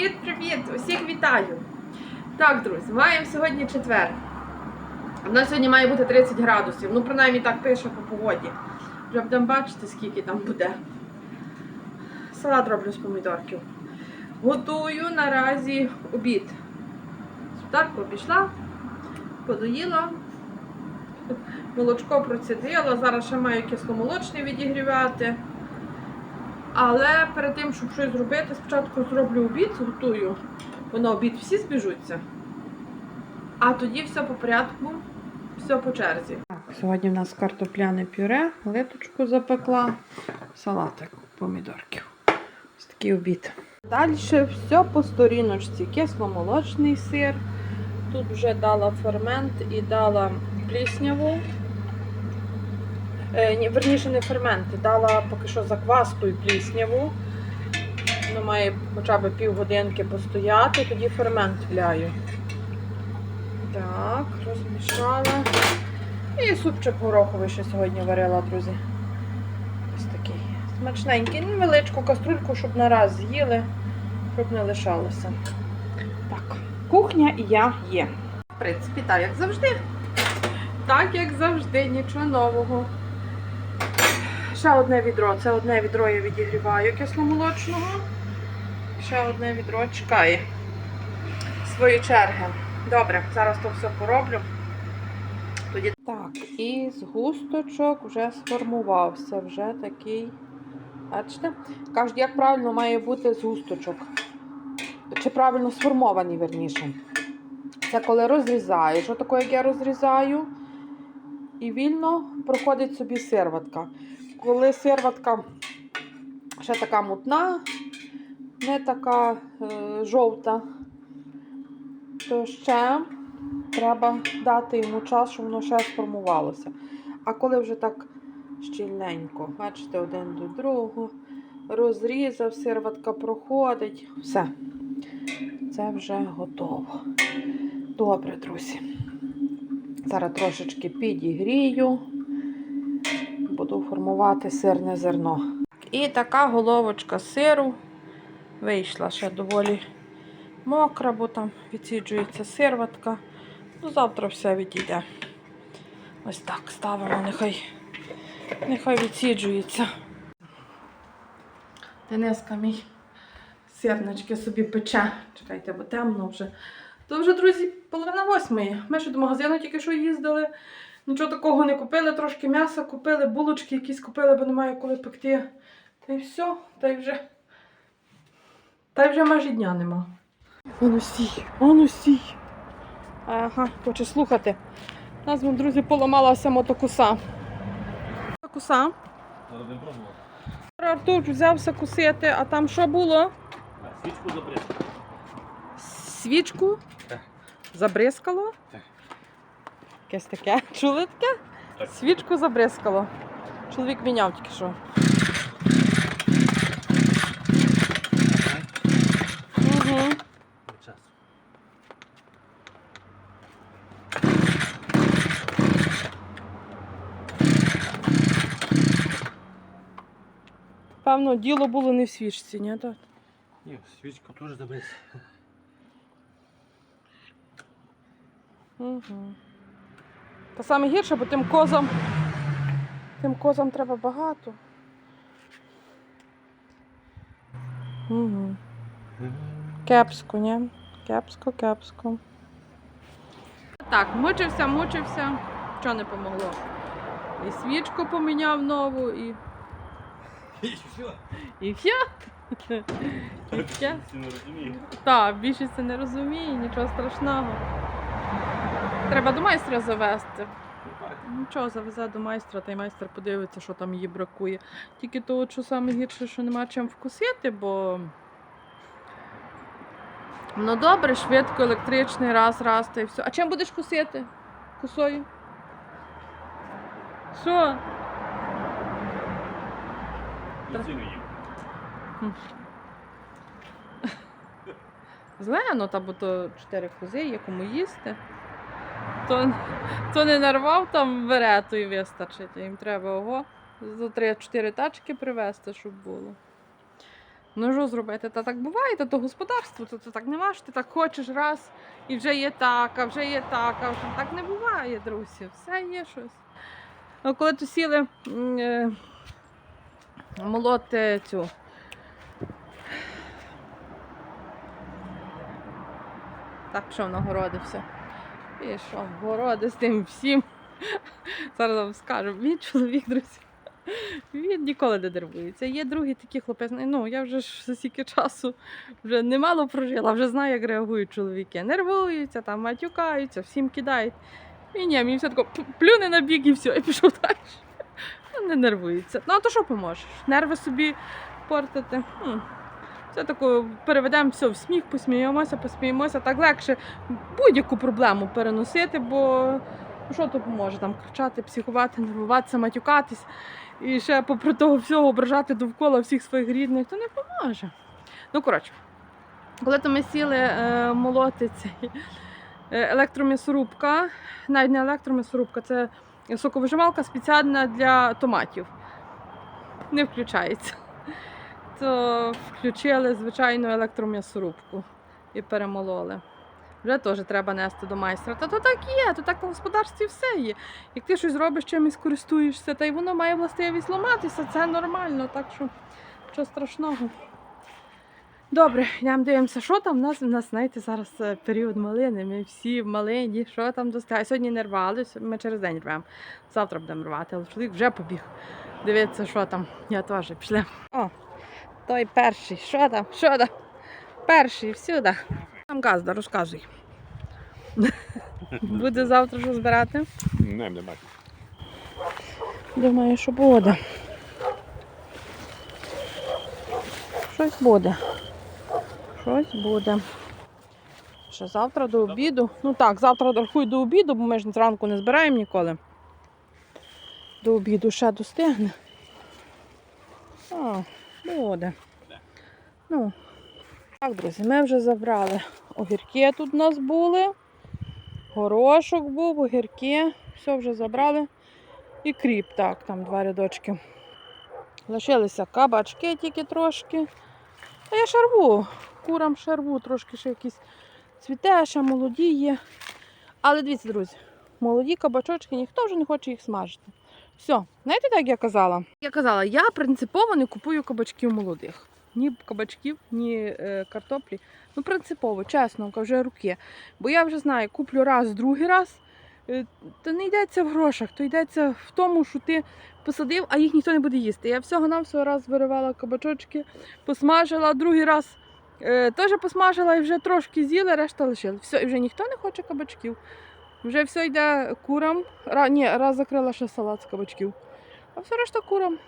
Привіт-привіт! Усіх вітаю! Так, друзі, маємо сьогодні четвер. У нас сьогодні має бути 30 градусів. Ну, принаймні так пише по погоді. Вже будемо бачити, скільки там буде. Салат роблю з помідорків. Готую наразі обід. Сутарку пішла, подоїла, молочко процідила, зараз ще маю кисломолочний відігрівати. Але перед тим, щоб щось зробити, спочатку зроблю обід, готую, бо на обід всі збіжуться. А тоді все по порядку, все по черзі. Сьогодні в нас картопляне пюре, литочку запекла, салатик помідорків. Ось такий обід. Далі все по сторіночці. Кисломолочний сир. Тут вже дала фермент і дала плісняву. Е, ні, верніше не ферменти, дала поки що закваску і плісняву. Воно має хоча б півгодинки постояти, тоді фермент вляю. Так, розмішала. І супчик гороховий ще сьогодні варила, друзі. Ось такий. Смачненький. Невеличку каструльку, щоб на раз з'їли, щоб не лишалося. Так, кухня і я є. В принципі, так, як завжди. Так, як завжди, нічого нового. Ще одне відро. Це одне відро я відігріваю кисломолочного. Ще одне відро чекає свої черги. Добре, зараз то все пороблю. Тоді... Так, і з густочок вже сформувався. Вже такий. Бачите? Кажуть, як правильно має бути з густочок. Чи правильно сформований, верніше. Це коли розрізаєш. Отако, як я розрізаю. І вільно проходить собі сирватка. Коли сирватка ще така мутна, не така е, жовта, то ще треба дати йому час, щоб воно ще сформувалося. А коли вже так щільненько, бачите, один до другого, розрізав, сирватка проходить, все. Це вже готово. Добре, друзі. Зараз трошечки підігрію, буду формувати сирне зерно. І така головочка сиру вийшла ще доволі мокра, бо там відсіджується сирватка. Ну, завтра все відійде. Ось так ставимо, нехай, нехай відсіджується. Дениска мій сирнички собі пече. Чекайте, бо темно вже. То вже, друзі, половина восьмої. Ми ще до магазину тільки що їздили. Нічого такого не купили, трошки м'яса купили, булочки якісь купили, бо немає коли пекти. Та й все, та й вже. Та й вже майже дня нема. Ану сій, ану сій. Ага, хоче слухати. У нас, друзі, поламалася мотокуса. Мотокуса. Зараз. Артур взявся кусити, а там що було? Свічку запрещу. Свічку. Забризкало. Так. Якесь таке. Чули таке? Так. Свічку забризкало. Чоловік міняв тільки що. Угу. Певно, діло було не в свічці, ні? Так? Ні, свічку теж забрись. Угу. Та саме гірше, бо тим козам. Тим козам треба багато. Угу. Кепсько, ні? Кепсько, кепсько. Так, мучився, мучився. Що не помогло? І свічку поміняв нову, і. І все. І все. І все. Так, більшість це не розуміє, нічого страшного. Треба до майстра завести. Нічого, завезе до майстра, та й майстер подивиться, що там її бракує. Тільки то, що саме гірше, що нема чим вкусити, бо. Ну добре, швидко, електричний, раз, раз, та й все. А чим будеш кусити? Косою? Що? Їм. Зелено, та бо то чотири кози, є кому їсти. То, то не нарвав там верету і вистачить. Їм треба ого. За 3-4 тачки привезти, щоб було. Ну що зробити? Та так буває, та то господарство, то, то так нема, що ти так хочеш раз, і вже є так, а вже є так, а вже так не буває, друзі. Все є щось. А коли то сіли е, молоти цю. Так, що на городи все. І що, городи з тим всім. Зараз вам скажу. Мій чоловік, друзі. Він ніколи не нервується. Є другий такий хлопець. Ну, я вже ж за стільки часу вже немало прожила, вже знаю, як реагують чоловіки. Нервуються, там матюкаються, всім кидають. І ні, мені все тако плюне на бік і все, і пішов далі. Не нервується. Ну, а то що поможеш? Нерви собі портити. Хм. Це тако переведемо все в сміх, посміємося, посміємося. Так легше будь-яку проблему переносити, бо що то поможе? Там кричати, психувати, нервуватися, матюкатись і ще попри того всього ображати довкола всіх своїх рідних, то не поможе. Ну, коротше, коли то ми сіли е, молоти цей е, електром'ясорубка, навіть не електром'ясорубка, це соковижималка спеціальна для томатів. Не включається. Включили звичайну електром'ясорубку і перемололи. Вже теж треба нести до майстра. Та то так є, то так в господарстві все є. Як ти щось робиш, чимось користуєшся, та й воно має властивість ламатися, це нормально, так що що страшного. Добре, йдемо дивимося, що там у нас. У нас, знаєте, зараз е, період малини. Ми всі в малині, що там достигає. Сьогодні не рвали, ми через день рвемо. Завтра будемо рвати, але чоловік вже побіг. Дивіться, що там. Я теж пішли. О, той перший. Що там? Що там? Перший, всюди. Там газда, розказуй. Буде завтра що збирати? Не, не бачу. Думаю, що буде. Щось буде. Щось буде. Ще завтра до обіду. Ну так, завтра рахуй до обіду, бо ми ж зранку не збираємо ніколи. До обіду ще достигне. А, буде. Ну. Так, друзі, ми вже забрали. Огірки тут у нас були. Горошок був, огірки. Все вже забрали. І кріп, так, там два рядочки. Лишилися кабачки тільки трошки. А я шарву. Курам шарву, трошки ще якісь цвіте, ще молоді є. Але дивіться, друзі, молоді кабачочки, ніхто вже не хоче їх смажити. Все, знаєте, так я казала? Я казала, я принципово не купую кабачків молодих. Ні кабачків, ні е, картоплі. Ну, принципово, чесно, вже руки. Бо я вже знаю, куплю раз, другий раз. Е, То не йдеться в грошах, то йдеться в тому, що ти посадив, а їх ніхто не буде їсти. Я всього на всього раз виривала кабачочки, посмажила, другий раз е, теж посмажила і вже трошки з'їла, решта лишила. Все, і вже ніхто не хоче кабачків. Вже все йде курам. Ра, ні, раз закрила ще салат з кабачків. А все решта курам.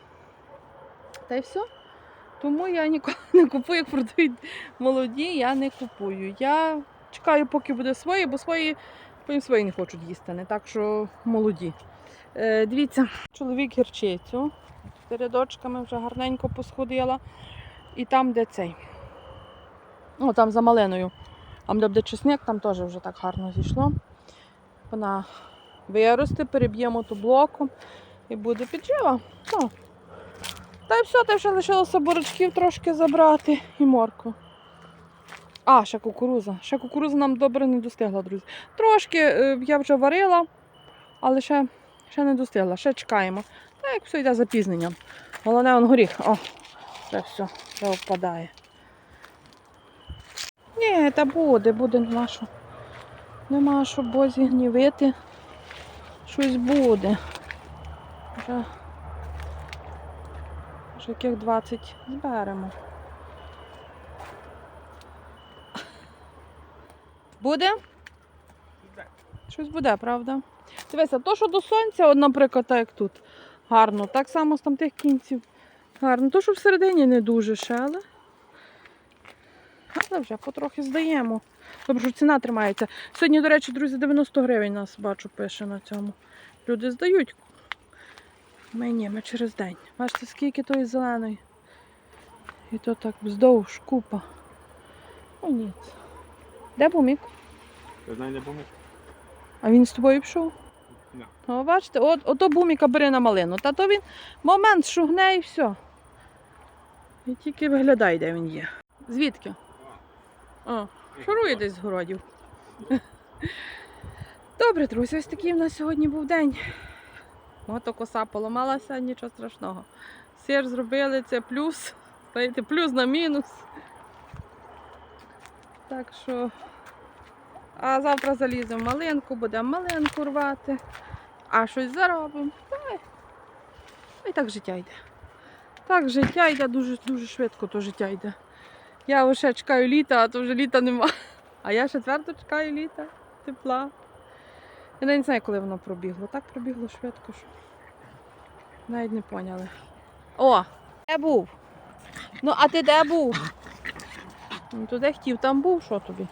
Та й все. Тому я ніколи не купую, як продають молоді, я не купую. Я чекаю, поки буде свої, бо свої Потім свої не хочуть їсти, не так що молоді. Е, дивіться, чоловік гірчицю. З рядочками вже гарненько посходила. І там, де цей. О, там за малиною. Там, де буде чесник, там теж вже так гарно зійшло. Вона виросте, переб'ємо ту блоком і буде піджива. Ну. Та й все, та ще лишилося бурочків трошки забрати і морку. А, ще кукуруза. Ще кукуруза нам добре не достигла, друзі. Трошки е, я вже варила, але ще, ще не достигла, ще чекаємо. Та як все йде запізненням. Головне он горіх. О, це все, все впадає. Ні, та буде, буде, що. Нема що бозі гнівити. Щось буде. Вже, вже яких 20 зберемо. Буде? Щось буде, правда? Дивися, то, що до сонця, от, наприклад, так як тут, гарно. Так само з там тих кінців. Гарно. То, що всередині не дуже ще, але. Але вже потрохи здаємо. Добре, що ціна тримається. Сьогодні, до речі, друзі, 90 гривень нас бачу, пише на цьому. Люди здають. Ми ні, ми через день. Бачите, скільки тої зеленої. І то так вздовж купа. О, ні. Де бумік? Ти знаєш, де помив? А він з тобою пішов? О, бачите, от, ото буміка бери на малину. Та то він момент шугне і все. І тільки виглядає, де він є. Звідки? О, шурує десь з городів. Добре, друзі, ось такий в нас сьогодні був день. Ото коса поламалася, нічого страшного. Сир зробили, це плюс. Знаєте, плюс на мінус. Так що. А завтра заліземо малинку, будемо малинку рвати, а щось заробимо. І так життя йде. Так життя йде дуже, дуже швидко то життя йде. Я лише чекаю літа, а то вже літа нема. А я ще твердо чекаю літа, тепла. Я навіть не знаю, коли воно пробігло. Так пробігло швидко, що навіть не поняли. О, де був? Ну, а ти де був? Ну, де хотів, там був, що тобі?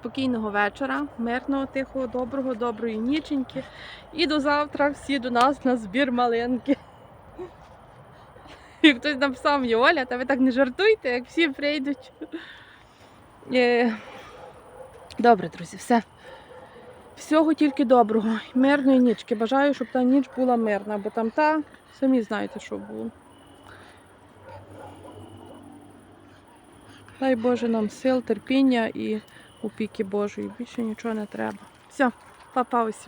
Спокійного вечора, мирного, тихого, доброго, доброї ніченьки. І до завтра всі до нас на збір малинки. І хтось написав мені, Оля, та ви так не жартуйте, як всі прийдуть. Е, Добре, друзі, все. Всього тільки доброго. Мирної нічки. Бажаю, щоб та ніч була мирна, бо там та, самі знаєте, що було. Дай Боже нам сил, терпіння і опіки Божої. Більше нічого не треба. Все, па-па усім.